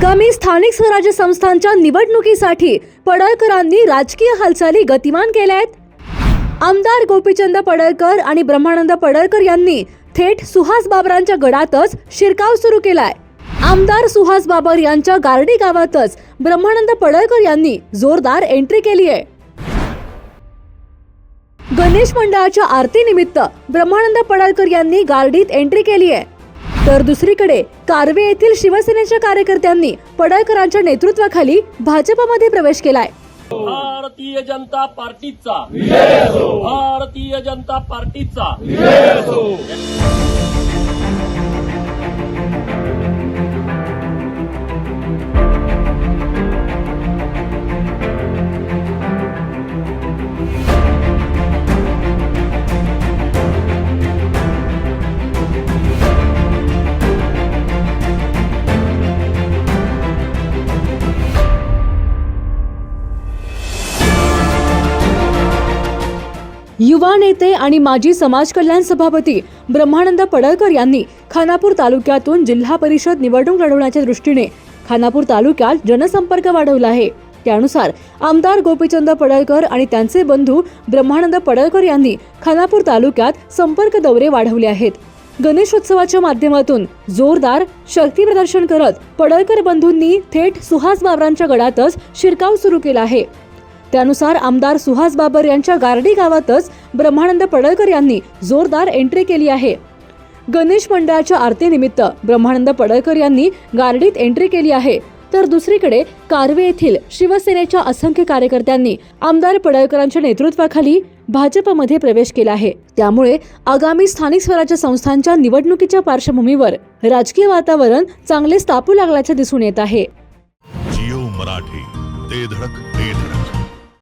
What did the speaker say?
आगामी स्थानिक स्वराज्य संस्थांच्या निवडणुकीसाठी पडळकरांनी राजकीय हालचाली गतिमान केल्या आहेत. आमदार गोपीचंद पडळकर आणि ब्रह्मानंद पडळकर यांनी थेट सुहास बाबरांच्या गडातच शिरकाव सुरू केलाय. आमदार सुहास बाबर यांच्या गार्डी गावातच ब्रह्मानंद पडळकर यांनी जोरदार एंट्री केली आहे. गणेश मंडळाच्या आरतीनिमित्त ब्रह्मानंद पडळकर यांनी गार्डीत एंट्री केली आहे. तर दुसरीकडे कार्वे येथील शिवसेनेच्या कार्यकर्त्यांनी पडळकरांच्या नेतृत्वाखाली भाजपमध्ये प्रवेश केलाय. भारतीय जनता पार्टीचा. भारतीय जनता पार्टीचा. युवा नेते आणि माजी समाज कल्याण सभापती ब्रह्मानंद पडळकर यांनी खानापूर तालुक्यातून जिल्हा परिषद निवडणूक लढवण्याच्या दृष्टीने खानापूर तालुक्यात जनसंपर्क वाढवला आहे. त्यानुसार आमदार गोपीचंद पडळकर आणि त्यांचे बंधू ब्रह्मानंद पडळकर यांनी खानापूर तालुक्यात संपर्क दौरे वाढवले आहेत. गणेशोत्सवाच्या माध्यमातून जोरदार शक्ती प्रदर्शन करत पडळकर बंधूंनी थेट सुहास बाबरांच्या गडातच शिरकाव सुरू केला आहे. त्यानुसार आमदार सुहास बाबर यांच्या गारडी गावातच ब्रह्मानंद पडळकर यांनी जोरदार एंट्री केली आहे. गणेश मंडळाच्या आरतीनिमित्त ब्रह्मानंद पडळकर यांनी गारडीत एंट्री केली आहे. तर दुसरीकडे कारवे येथील शिवसेनेच्या असंख्य कार्यकर्त्यांनी आमदार पडळकरांच्या नेतृत्वाखाली भाजपमध्ये प्रवेश केला आहे. त्यामुळे आगामी स्थानिक स्वराज्य संस्थांच्या निवडणुकीच्या पार्श्वभूमीवर राजकीय वातावरण चांगले तापू लागल्याचे दिसून येत आहे. जिओ मराठी ते धडक.